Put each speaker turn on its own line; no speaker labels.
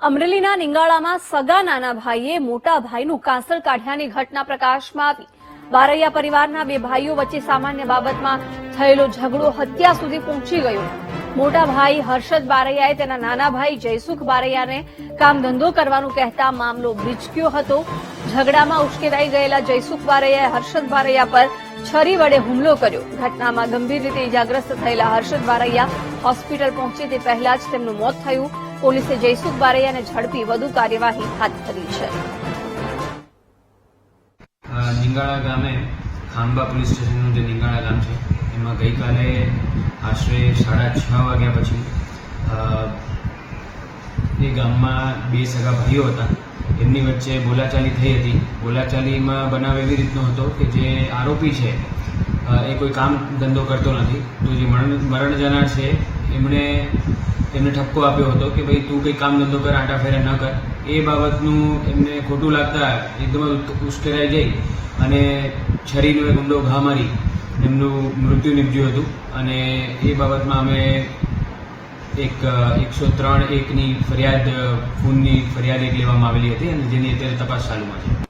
અમરેલીના નિંગાળામાં સગા નાના ભાઈએ મોટા ભાઈનું કાંસળ કાઢ્યાની ઘટના પ્રકાશમાં આવી. બારૈયા પરિવારના બે ભાઈઓ વચ્ચે સામાન્ય બાબતમાં થયેલો ઝઘડો હત્યા સુધી પહોંચી ગયો. મોટા ભાઈ હર્ષદ બારૈયાએ તેના નાના ભાઈ જયસુખ બારૈયાને કામ ધંધો કરવાનું કહેતા મામલો બીચક્યો હતો. ઝઘડામાં ઉશ્કેરાઈ ગયેલા જયસુખ બારૈયાએ હર્ષદ બારૈયા પર છરી વડે હુમલો કર્યો. ઘટનામાં ગંભીર રીતે ઇજાગ્રસ્ત થયેલા હર્ષદ બારૈયા હોસ્પિટલ પહોંચે તે પહેલા જ તેમનું મોત થયું. પોલીસે જયસુખ બારૈયાને ઝડપી વધુ કાર્યવાહી હાથ ધરી છે.
નિંગાળા ગામે ખાંબા પોલીસ સ્ટેશનનું જે નિંગાળા ગામ છે, એમાં ગઈકાલે આશરે સાડા છ વાગ્યા પછી એ ગામમાં બે સગા ભાઈઓ હતા. એમની વચ્ચે બોલાચાલી થઈ હતી. બોલાચાલીમાં બનાવ એવી રીતનો હતો કે જે આરોપી છે એ કોઈ કામ ધંધો કરતો નથી. તો જે મરણ મરણ જનાર છે એમણે એમને ઠપકો આપ્યો હતો કે ભાઈ તું કંઈ કામ ધંધો કર, આંટા ફેરા ન કર. એ બાબતનું એમને ખોટું લાગતા એકદમ ઉશ્કેરાઈ જઈ અને છરીનો એક ઊંડો ઘા મારી એમનું મૃત્યુ નીપજ્યું હતું અને એ બાબતમાં અમે એક, એકસો ત્રણ એકની ફરિયાદ, ખૂનની ફરિયાદ એક લેવામાં આવેલી હતી અને જેની અત્યારે તપાસ ચાલુમાં છે.